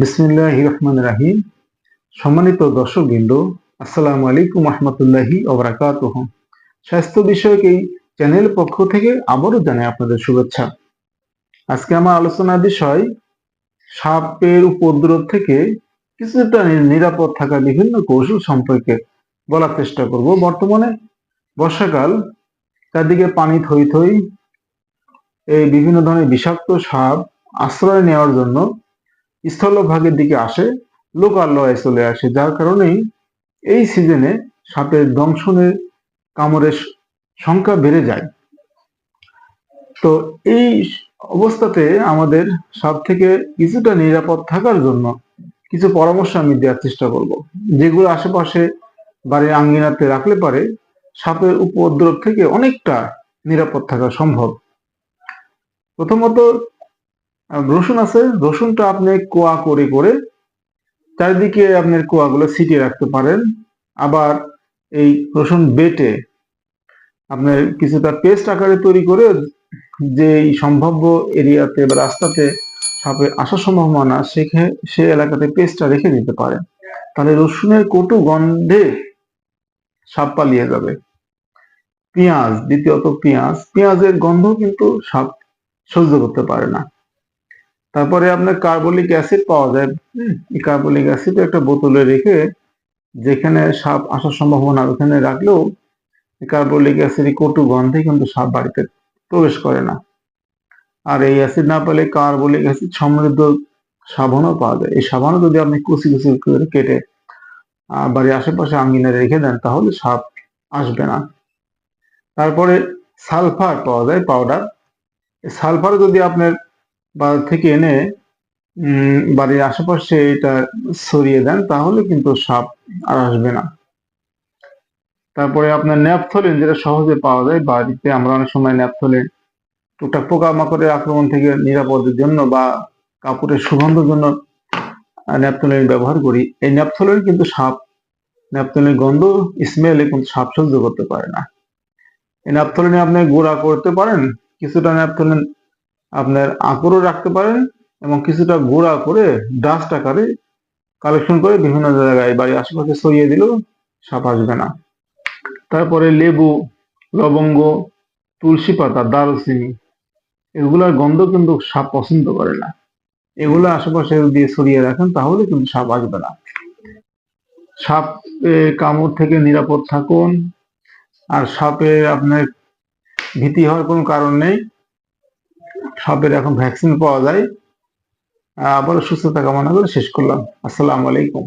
বিসমিল্লাহ রহমান রাহিম। সম্মানিত দর্শকবৃন্দ আসসালামু আলাইকুম রহমতুল্লাহি ওবরাকাত স্বাস্থ্য বিষয়ক এই চ্যানেল পক্ষ থেকে আবারও জানাই আপনাদের শুভেচ্ছা। আজকে আমার আলোচনার বিষয়, সাপের উপদ্রব থেকে কিছুটা নিরাপদ থাকা বিভিন্ন কৌশল সম্পর্কে বলার চেষ্টা করব। বর্তমানে বর্ষাকাল, চারদিকে পানি থই থই, এই বিভিন্ন ধরনের বিষাক্ত সাপ আশ্রয় নেওয়ার জন্য স্থলভাগের দিকে আসে, লোকালয়ে চলে আসে। যার কারণেই এই সিজনে সাপের দংশনের কামড়ের সংখ্যা বেড়ে যায়। তো এই অবস্থাতে আমাদের সাপ থেকে কিছুটা নিরাপদ থাকার জন্য কিছু পরামর্শ আমি দেওয়ার চেষ্টা করব। যেগুলো আশেপাশে বাড়ির আঙ্গিনাতে রাখলে পারে, সাপের উপদ্রব থেকে অনেকটা নিরাপদ থাকা সম্ভব। প্রথমত রসুন আছে, রসুনটা আপনি কোয়া করে করে চারিদিকে আপনার কোয়াগুলো ছিটিয়ে রাখতে পারেন। আবার এই রসুন বেটে আপনার কিছুটা পেস্ট আকারে তৈরি করে যে সম্ভাব্য এরিয়াতে বা রাস্তাতে সাপে আসার সম্ভাবনা সেখানে সে এলাকাতে পেস্টটা রেখে দিতে পারেন। তাহলে রসুনের কটু গন্ধে সাপ পালিয়ে যাবে। পেঁয়াজ, দ্বিতীয়ত পেঁয়াজ, পেঁয়াজের গন্ধ কিন্তু সাপ সহ্য করতে পারে না। তারপরে আপনার কার্বলিক অ্যাসিড পাওয়া যায়। এই কার্বলিক অ্যাসিড একটা বোতলে রেখে যেখানে সাপ আসার সম্ভাবনা ওখানে রাখলেও কার্বলিক অ্যাসিড কটু গন্ধে কিন্তু সাপ বাড়িতে প্রবেশ করে না। আর এই অ্যাসিড না পেলে কার্বলিক অ্যাসিড সমৃদ্ধ সাবানও পাওয়া যায়। এই সাবানও যদি আপনি কুচি কুচি করে কেটে বাড়ির আশেপাশে আঙ্গিনায় রেখে দেন, তাহলে সাপ আসবে না। তারপরে সালফার পাওয়া যায়, পাউডার। সালফার যদি আপনার বাজার থেকে এনে বাড়ির আশেপাশে এটা ছড়িয়ে দেন, তাহলে কিন্তু সাপ আর আসবে না। তারপরে আপনার ন্যাপথলিন যেটা সহজে পাওয়া যায় বাড়িতে, আমরা অনেক সময় ন্যাপথলিন টুকটাক পোকামাকড়ের আক্রমণ থেকে নিরাপদের জন্য বা কাপড়ের সুগন্ধের জন্য ন্যাপথলিন ব্যবহার করি। এই ন্যাপথলিন কিন্তু সাপ ন্যাপথলিনের গন্ধ স্মেলে কিন্তু সাপ সহ্য করতে পারে না। এই ন্যাপথলিনে আপনি গুঁড়া করতে পারেন, কিছুটা ন্যাপথলিন আপনার আঁকড়ও রাখতে পারেন এবং কিছুটা গোড়া করে ডাস্ট আকারে কালেকশন করে বিভিন্ন জায়গায় বাড়ির আশেপাশে সরিয়ে দিলেও সাপ আসবে না। তারপরে লেবু, লবঙ্গ, তুলসী পাতা, দারুচিনি, এগুলার গন্ধ কিন্তু সাপ পছন্দ করে না। এগুলো আশেপাশে দিয়ে সরিয়ে রাখেন তাহলে কিন্তু সাপ আসবে না। সাপ কামড় থেকে নিরাপদ থাকুন। আর সাপের আপনার ভীতি হওয়ার কোনো কারণ নেই। সাপের এখন ভ্যাকসিন পাওয়া যায়। আবারও সুস্থতা কামনা করে শেষ করলাম। আসসালামু আলাইকুম।